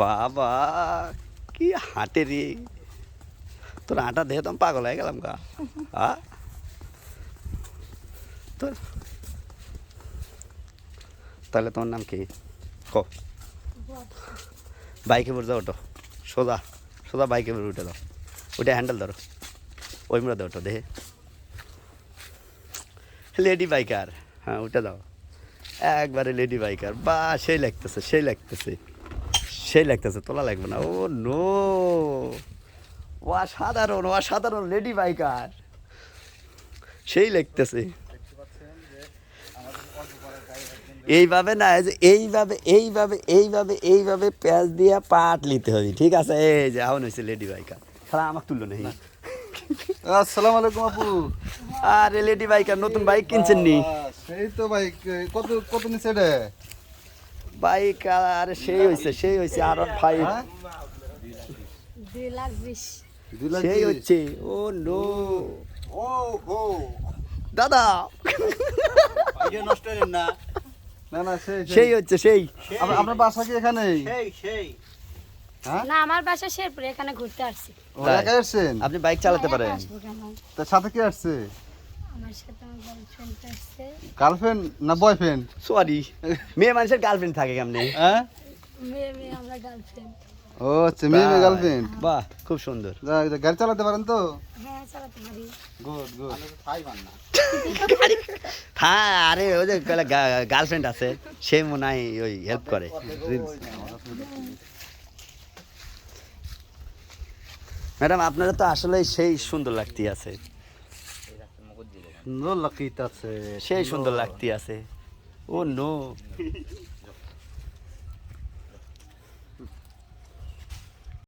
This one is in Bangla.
বাবা, কি হাঁটে রে? তোর হাঁটা দেখে তো পাগল হয়ে গেলাম গা। তোর তাহলে তোমার নাম কি? ক? বাইকে বসে যাও ওটো সোজা সোজা বাইকে বসে উঠে দাও। ওটা হ্যান্ডেল ধরো। ওই মুড়ে দাও ওটো দেহে। লেডি বাইকার হ্যাঁ উঠে দাও। একবারে লেডি বাইকার বা, সেই লাগতেছে সেই লাগতেছে। সেই লাগতেছে তোলা লাগবে না। ও নো ও সাধারণ ও সাধারণ লেডি বাইকার। সেই লাগতেছে। এইভাবে না এই যে এইভাবে এইভাবে এইভাবে এইভাবে প্যাঁচ দিয়ে পাট নিতে হবে ঠিক আছে? এই যে এখন হয়েছে লেডি বাইকার। সারা আমাকে তুললো নেই। আসসালামু আলাইকুম আপু। আরে লেডি বাইকার নতুন বাইক কিনছেন নি? সেই তো ভাই কে- কত কত নিচে রে? বাইক আরে সেই হয়েছে সেই হয়েছে আর ফাইভ হ্যাঁ? সেই হচ্ছে ও নো। ও হো। দাদা। নষ্ট না? না না সেই সেই। হচ্ছে সেই। আপনার বাসা কি এখানেই সেই সেই। হ্যাঁ? না আমার বাসা শেরপুরে এখানে ঘুরতে আসছি? আপনি বাইক চালাতে পারেন। তার সাথে কি আসছে? আমার সাথে আমার গার্লফ্রেন্ড আসছে গার্লফ্রেন্ড না বয়ফ্রেন্ড সরি মেয়ে মানুষের গার্লফ্রেন্ড থাকে কেমনি? হ্যাঁ? মেয়ে মেয়ে আমরা গার্লফ্রেন্ড ও আচ্ছা মেয়ে মেয়ে গার্লফ্রেন্ড বাহ খুব সুন্দর। গাড়ি চালাতে পারেন তো? হ্যাঁ চালাতে পারি। গুড গুড হ্যাঁ আরে ওই যে গার্লফ্রেন্ড আছে সে মনে হয় ওই হেল্প করে। ম্যাডাম আপনারা তো আসলে সেই সুন্দর লাগতে আছে। সুন্দর লাকিত আছে সেই সুন্দর লাগতে আছে। Oh no.